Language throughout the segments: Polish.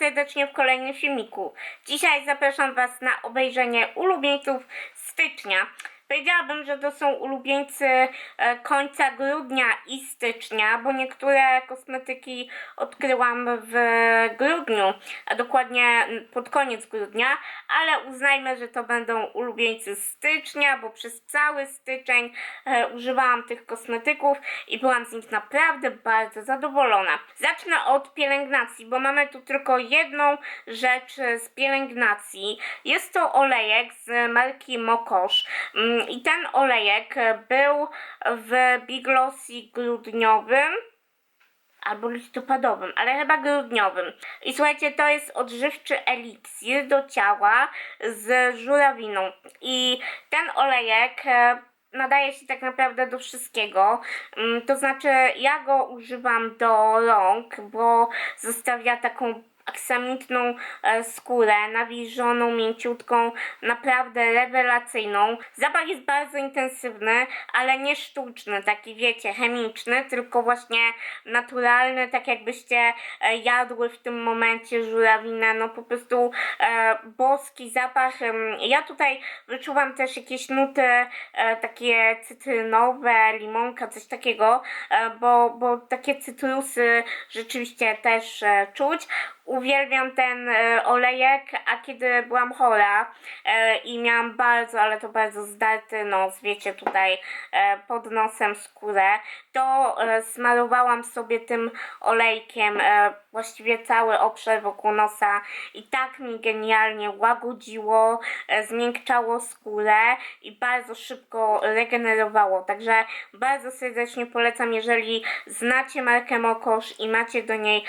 serdecznie w kolejnym filmiku. Dzisiaj zapraszam Was na obejrzenie ulubieńców stycznia. Powiedziałabym, że to są ulubieńcy e, końca grudnia i stycznia, bo niektóre kosmetyki odkryłam w grudniu, a dokładnie pod koniec grudnia, ale uznajmy, że to będą ulubieńcy stycznia, bo przez cały styczeń e, używałam tych kosmetyków i byłam z nich naprawdę bardzo zadowolona. Zacznę od pielęgnacji, bo mamy tu tylko jedną rzecz z pielęgnacji. Jest to olejek z marki Mokosz. I ten olejek był w Big Glossy grudniowym albo listopadowym, ale chyba grudniowym. I słuchajcie, to jest odżywczy eliksir do ciała z żurawiną. I ten olejek e, nadaje się tak naprawdę do wszystkiego. Mm, To znaczy, ja go używam do rąk, bo zostawia taką aksamitną e, skórę, nawilżoną, mięciutką, naprawdę rewelacyjną. Zapach jest bardzo intensywny, ale nie sztuczny, taki wiecie, chemiczny, tylko właśnie naturalny, tak jakbyście e, jadły w tym momencie żurawinę, no po prostu e, boski zapach. Ja tutaj wyczuwam też jakieś nuty e, takie cytrynowe, limonka, coś takiego, e, bo, bo takie cytrusy rzeczywiście też e, czuć. Uwielbiam ten e, olejek, a kiedy byłam chora e, i miałam bardzo, ale to bardzo zdarty nos, wiecie, tutaj e, pod nosem skórę, to smarowałam sobie tym olejkiem właściwie cały obszar wokół nosa i tak mi genialnie łagodziło, zmiękczało skórę i bardzo szybko regenerowało. Także bardzo serdecznie polecam, jeżeli znacie markę Mokosz i macie do niej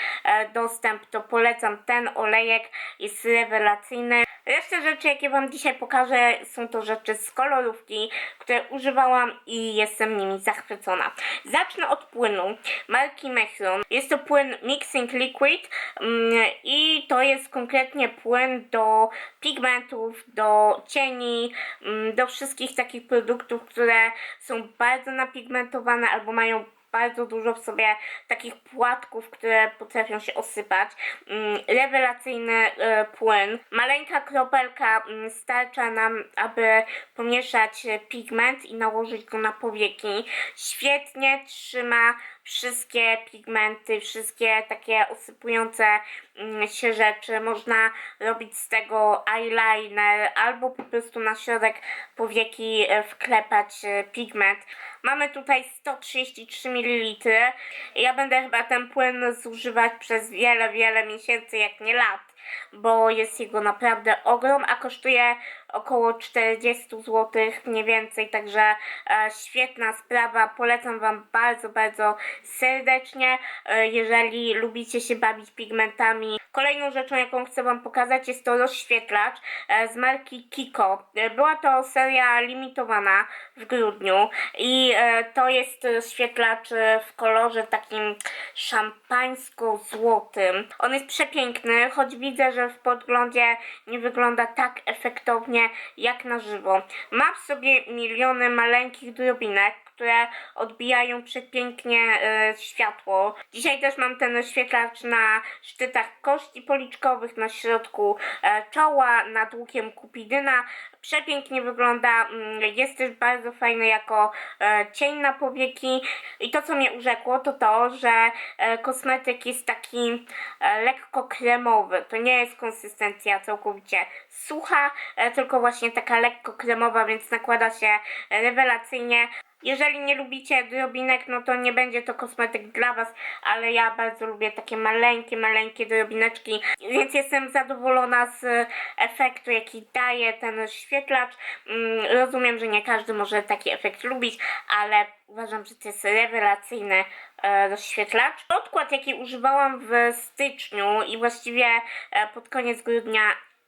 dostęp, to polecam ten olejek, jest rewelacyjny. Reszta rzeczy, jakie Wam dzisiaj pokażę, są to rzeczy z kolorówki, które używałam i jestem nimi zachwycona. Zacznę od płynu marki Mechron. Jest to płyn Mixing Liquid mm, i to jest konkretnie płyn do pigmentów, do cieni, mm, do wszystkich takich produktów, które są bardzo napigmentowane albo mają bardzo dużo w sobie takich płatków, które potrafią się osypać. Mm, Rewelacyjny e, płyn. Maleńka kropelka mm, starcza nam, aby pomieszać pigment i nałożyć go na powieki. Świetnie trzyma wszystkie pigmenty, wszystkie takie osypujące mm, się rzeczy. Można robić z tego eyeliner albo po prostu na środek powieki e, wklepać e, pigment. Mamy tutaj 133 ml. Ja będę chyba ten płyn zużywać przez wiele, wiele miesięcy, jak nie lat, bo jest jego naprawdę ogrom, a kosztuje około 40 zł mniej więcej, także e, świetna sprawa. Polecam Wam bardzo, bardzo serdecznie, e, jeżeli lubicie się bawić pigmentami. Kolejną rzeczą, jaką chcę Wam pokazać, jest to rozświetlacz e, z marki Kiko. E, Była to seria limitowana w grudniu i e, to jest rozświetlacz w kolorze takim szampańsko-złotym. On jest przepiękny, choć widzę, że w podglądzie nie wygląda tak efektownie jak na żywo. Ma w sobie miliony maleńkich drobinek, które odbijają przepięknie e, światło. Dzisiaj też mam ten oświetlacz na szczytach kości policzkowych, na środku e, czoła, nad łukiem kupidyna. Przepięknie wygląda, mm, jest też bardzo fajny jako e, cień na powieki. I to, co mnie urzekło, to to, że kosmetyk jest taki lekko kremowy. To nie jest konsystencja całkowicie sucha, tylko właśnie taka lekko kremowa, więc nakłada się rewelacyjnie. Jeżeli nie lubicie drobinek, no to nie będzie to kosmetyk dla Was, ale ja bardzo lubię takie maleńkie, maleńkie drobineczki, więc jestem zadowolona z efektu, jaki daje ten oświetlacz. Mm, Rozumiem, że nie każdy może taki efekt lubić, ale uważam, że to jest rewelacyjny e, rozświetlacz. Podkład, jaki używałam w styczniu i właściwie e, pod koniec grudnia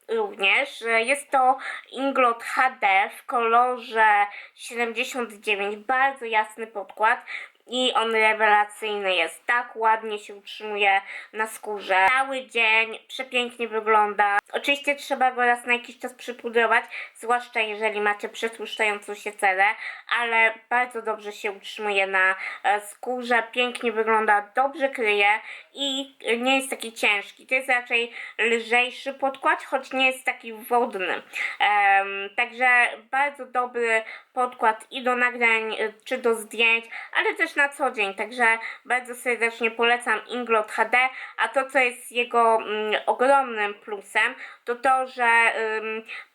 również. Jest to Inglot HD w kolorze 79, bardzo jasny podkład. I on rewelacyjny jest. Tak ładnie się utrzymuje na skórze. Cały dzień przepięknie wygląda. Oczywiście trzeba go raz na jakiś czas przypudrować, zwłaszcza jeżeli macie przetłuszczającą się cerę, ale bardzo dobrze się utrzymuje na e, skórze, pięknie wygląda, dobrze kryje i nie jest taki ciężki. To jest raczej lżejszy podkład, choć nie jest taki wodny. Em, także bardzo dobry podkład i do nagrań, y, czy do zdjęć, ale też na co dzień. Także bardzo serdecznie polecam Inglot HD, a to co jest jego mm, ogromnym plusem, to to, że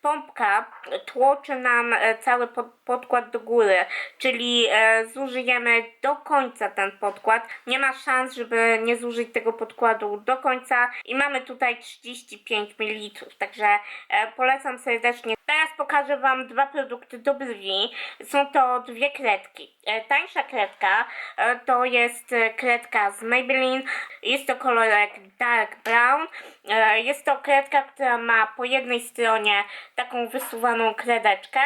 pompka tłoczy nam e, cały pod, podkład do góry, czyli e, zużyjemy do końca ten podkład. Nie ma szans, żeby nie zużyć tego podkładu do końca i mamy tutaj 35 ml, także e, polecam serdecznie. Teraz pokażę Wam dwa produkty do brwi. Są to dwie kredki. Tańsza kredka to jest kredka z Maybelline. Jest to kolorek dark brown. Jest to kredka, która ma po jednej stronie taką wysuwaną kredeczkę,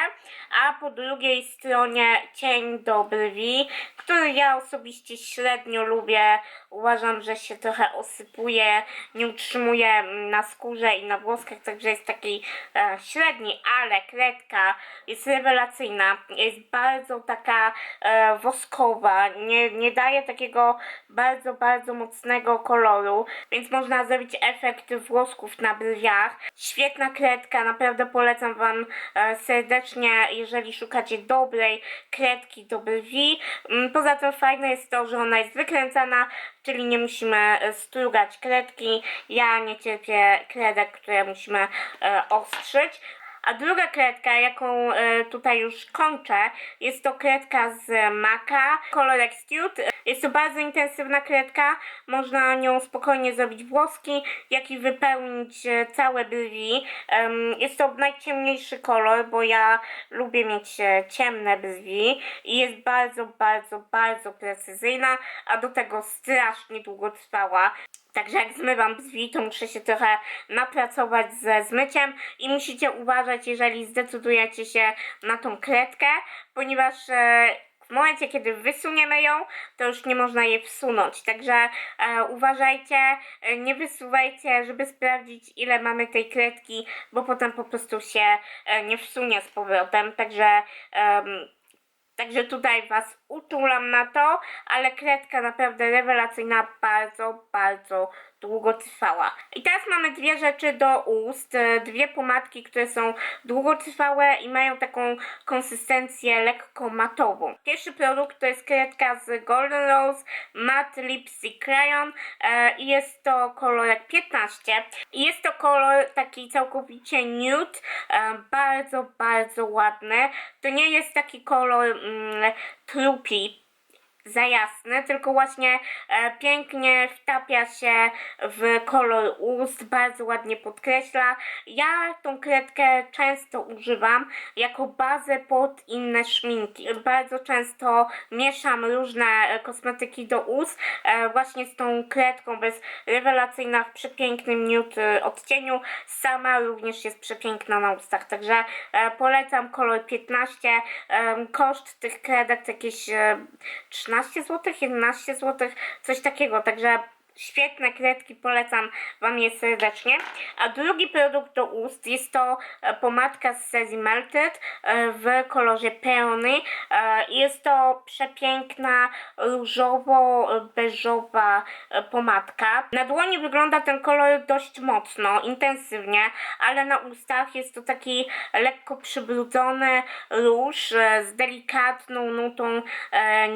a po drugiej stronie cień do brwi, który ja osobiście średnio lubię. Uważam, że się trochę osypuje, nie utrzymuje na skórze i na włoskach, także jest taki e, średni, ale kredka jest rewelacyjna, jest bardzo taka e, woskowa, nie, nie daje takiego bardzo, bardzo mocnego koloru, więc można zrobić efekt włosków na brwiach. Świetna kredka, naprawdę polecam Wam e, serdecznie, jeżeli szukacie dobrej kredki do brwi. Mm, Poza tym fajne jest to, że ona jest wykręcana, czyli nie musimy e, strugać kredki. Ja nie cierpię kredek, które musimy e, ostrzyć. A druga kredka, jaką e, tutaj już kończę, jest to kredka z Maka, kolor Extrude. Jest to bardzo intensywna kredka, można nią spokojnie zrobić włoski, jak i wypełnić e, całe brwi. Jest to najciemniejszy kolor, bo ja lubię mieć e, ciemne brwi i jest bardzo, bardzo, bardzo precyzyjna, a do tego strasznie długotrwała. Także jak zmywam brwi, to muszę się trochę napracować ze zmyciem i musicie uważać, jeżeli zdecydujecie się na tą kredkę, ponieważ e, w momencie, kiedy wysuniemy ją, to już nie można jej wsunąć. Także e, uważajcie, e, nie wysuwajcie, żeby sprawdzić, ile mamy tej kredki, bo potem po prostu się e, nie wsunie z powrotem. Także. em, Także tutaj Was uczulam na to, ale kredka naprawdę rewelacyjna, bardzo, bardzo długotrwała. I teraz mamy dwie rzeczy do ust, e, dwie pomadki, które są długotrwałe i mają taką konsystencję lekko matową. Pierwszy produkt to jest kredka z Golden Rose Matte Lipstick Crayon e, i jest to kolorek 15 i jest to kolor taki całkowicie nude, e, bardzo, bardzo ładny. To nie jest taki kolor mm, trupi, za jasny, tylko właśnie e, pięknie wtapia się w kolor ust, bardzo ładnie podkreśla. Ja tą kredkę często używam jako bazę pod inne szminki. Bardzo często mieszam różne e, kosmetyki do ust e, właśnie z tą kredką, bo jest rewelacyjna w przepięknym nude e, odcieniu. Sama również jest przepiękna na ustach, także e, polecam kolor 15. Em, koszt tych kredek to jakieś e, 13 zł, 11 zł, coś takiego, także świetne kredki, polecam Wam je serdecznie. A drugi produkt do ust jest to e, pomadka z serii Melted e, w kolorze Peony. E, Jest to przepiękna, różowo-beżowa pomadka. Na dłoni wygląda ten kolor dość mocno, intensywnie, ale na ustach jest to taki lekko przybrudzony róż z delikatną nutą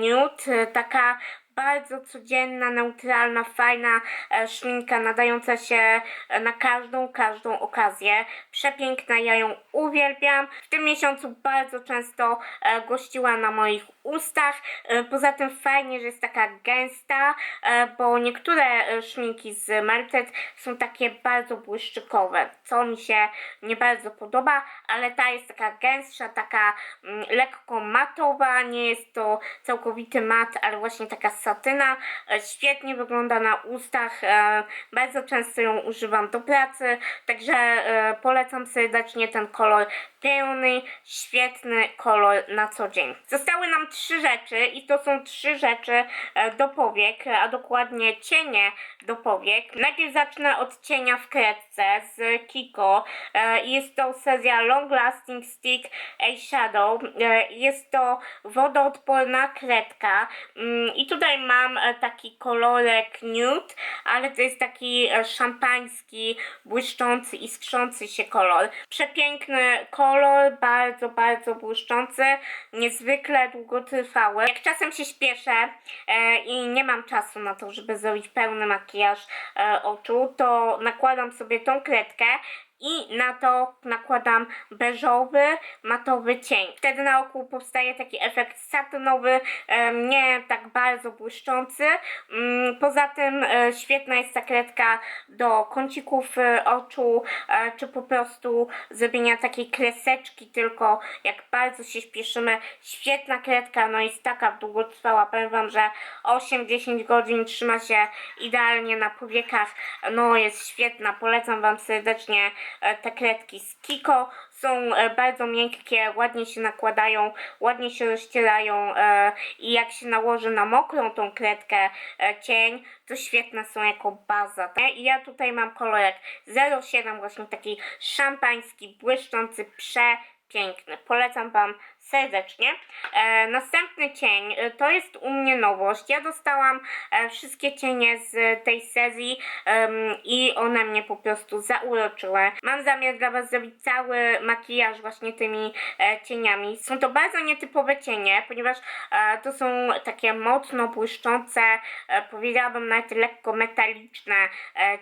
nude, taka bardzo codzienna, neutralna, fajna e, szminka nadająca się e, na każdą, każdą okazję. Przepiękna, ja ją uwielbiam. W tym miesiącu bardzo często e, gościła na moich ustach. E, poza tym fajnie, że jest taka gęsta, e, bo niektóre e, szminki z Melted są takie bardzo błyszczykowe, co mi się nie bardzo podoba, ale ta jest taka gęstsza, taka mm, lekko matowa, nie jest to całkowity mat, ale właśnie taka satyna. Świetnie wygląda na ustach, bardzo często ją używam do pracy, także polecam serdecznie ten kolor pełny, świetny kolor na co dzień. Zostały nam trzy rzeczy i to są trzy rzeczy e, do powiek, a dokładnie cienie do powiek. Najpierw zacznę od cienia w kredce z Kiko. E, Jest to seria Long Lasting Stick Eyeshadow. E, Jest to wodoodporna kredka Mm, i tutaj mam taki kolorek nude, ale to jest taki szampański, błyszczący, iskrzący się kolor. Przepiękny kolor, bardzo, bardzo błyszczący, niezwykle długotrwały. Jak czasem się śpieszę e, i nie mam czasu na to, żeby zrobić pełny makijaż e, oczu, to nakładam sobie tą kredkę i na to nakładam beżowy, matowy cień. Wtedy na oku powstaje taki efekt satynowy, nie tak bardzo błyszczący. Mm, Poza tym e, świetna jest ta kredka do kącików e, oczu, e, czy po prostu zrobienia takiej kreseczki, tylko jak bardzo się śpieszymy. Świetna kredka, no jest taka długotrwała. Powiem Wam, że 8-10 godzin trzyma się idealnie na powiekach. No jest świetna, polecam Wam serdecznie te kredki z Kiko. Są e, bardzo miękkie, ładnie się nakładają, ładnie się rozcierają e, i jak się nałoży na mokrą tą kredkę e, cień, to świetne są jako baza. nie? I ja tutaj mam kolorek 07, właśnie taki szampański, błyszczący, przepiękny. Polecam Wam serdecznie. E, następny cień e, to jest u mnie nowość. Ja dostałam e, wszystkie cienie z tej serii i one mnie po prostu zauroczyły. Mam zamiar dla Was zrobić cały makijaż właśnie tymi cieniami. Są to bardzo nietypowe cienie, ponieważ to są takie mocno błyszczące, powiedziałabym nawet lekko metaliczne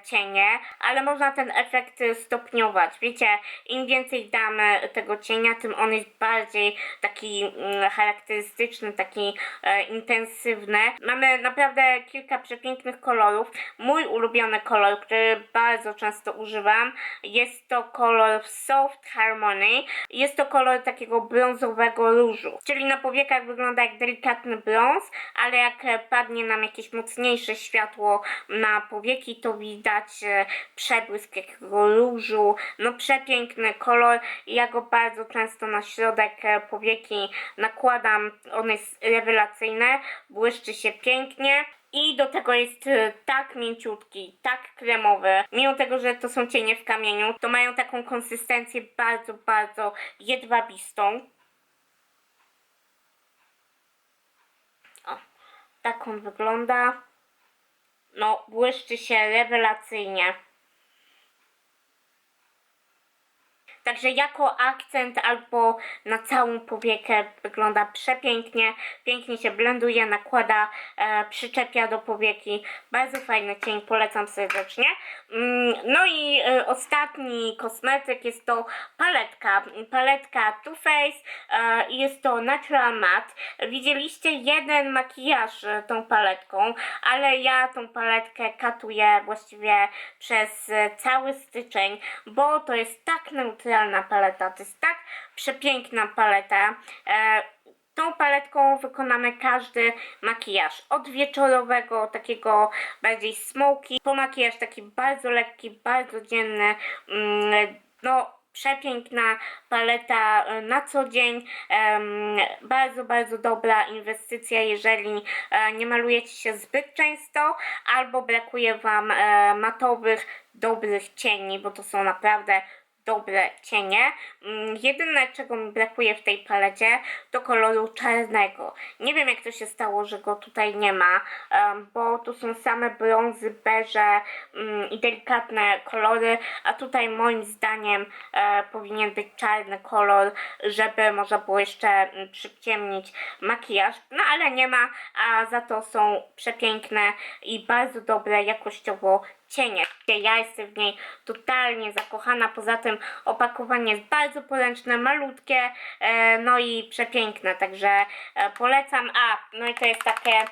cienie, ale można ten efekt stopniować. Wiecie, im więcej damy tego cienia, tym on jest bardziej taki mm, charakterystyczny, taki e, intensywny. Mamy naprawdę kilka przepięknych kolorów. Mój ulubiony kolor, który bardzo często używam, jest to kolor Soft Harmony. Jest to kolor takiego brązowego różu, czyli na powiekach wygląda jak delikatny brąz, ale jak padnie nam jakieś mocniejsze światło na powieki, to widać e, przebłysk jakiego różu. No przepiękny kolor. Ja go bardzo często na środek e, powieki nakładam. On jest rewelacyjny, błyszczy się pięknie. I do tego jest e, tak mięciutki, tak kremowy. Mimo tego, że to są cienie w kamieniu, to mają taką konsystencję bardzo, bardzo jedwabistą. O, tak on wygląda. No, błyszczy się rewelacyjnie. Także jako akcent albo na całą powiekę wygląda przepięknie, pięknie się blenduje, nakłada, e, przyczepia do powieki. Bardzo fajny cień, polecam serdecznie. Mm, no i e, ostatni kosmetyk jest to paletka. Paletka Too Faced e, jest to Natural Matte. Widzieliście jeden makijaż e, tą paletką, ale ja tą paletkę katuję właściwie przez e, cały styczeń, bo to jest tak neutralna paleta, to jest tak przepiękna paleta. E, Tą paletką wykonamy każdy makijaż. Od wieczorowego, takiego bardziej smoky, po makijaż taki bardzo lekki, bardzo dzienny. Mm, No, przepiękna paleta e, na co dzień. Bardzo, bardzo dobra inwestycja, jeżeli e, nie malujecie się zbyt często albo brakuje Wam matowych, dobrych cieni, bo to są naprawdę dobre cienie. Mm, Jedyne, czego mi brakuje w tej palecie, to koloru czarnego. Nie wiem, jak to się stało, że go tutaj nie ma, bo tu są same brązy, beże mm, i delikatne kolory, a tutaj moim zdaniem e, powinien być czarny kolor, żeby można było jeszcze mm, przyciemnić makijaż. No ale nie ma, a za to są przepiękne i bardzo dobre jakościowo cienie. Ja jestem w niej totalnie zakochana. Poza tym opakowanie jest bardzo poręczne, malutkie, e, no i przepiękne. Także e, polecam. A, no i to jest takie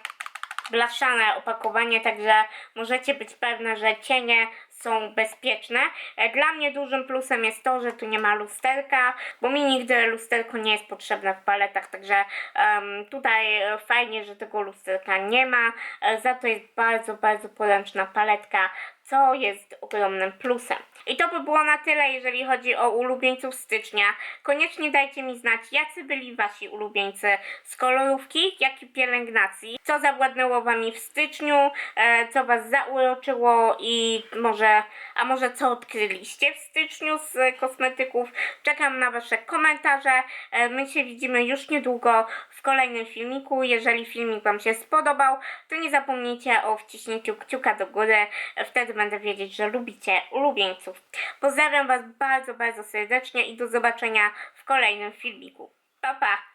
blaszane opakowanie, także możecie być pewne, że cienie są bezpieczne. E, Dla mnie dużym plusem jest to, że tu nie ma lusterka, bo mi nigdy lusterko nie jest potrzebne w paletach, także em, tutaj e, fajnie, że tego lusterka nie ma. E, Za to jest bardzo, bardzo poręczna paletka co jest ogromnym plusem. I to by było na tyle, jeżeli chodzi o ulubieńców stycznia. Koniecznie dajcie mi znać, jacy byli wasi ulubieńcy z kolorówki, jak i pielęgnacji. Co zawładnęło wami w styczniu, e, co was zauroczyło i może, a może co odkryliście w styczniu z kosmetyków. Czekam na wasze komentarze. E, my się widzimy już niedługo w kolejnym filmiku. Jeżeli filmik wam się spodobał, to nie zapomnijcie o wciśnięciu kciuka do góry. E, Będę wiedzieć, że lubicie ulubieńców. Pozdrawiam was bardzo, bardzo serdecznie i do zobaczenia w kolejnym filmiku. Pa, pa!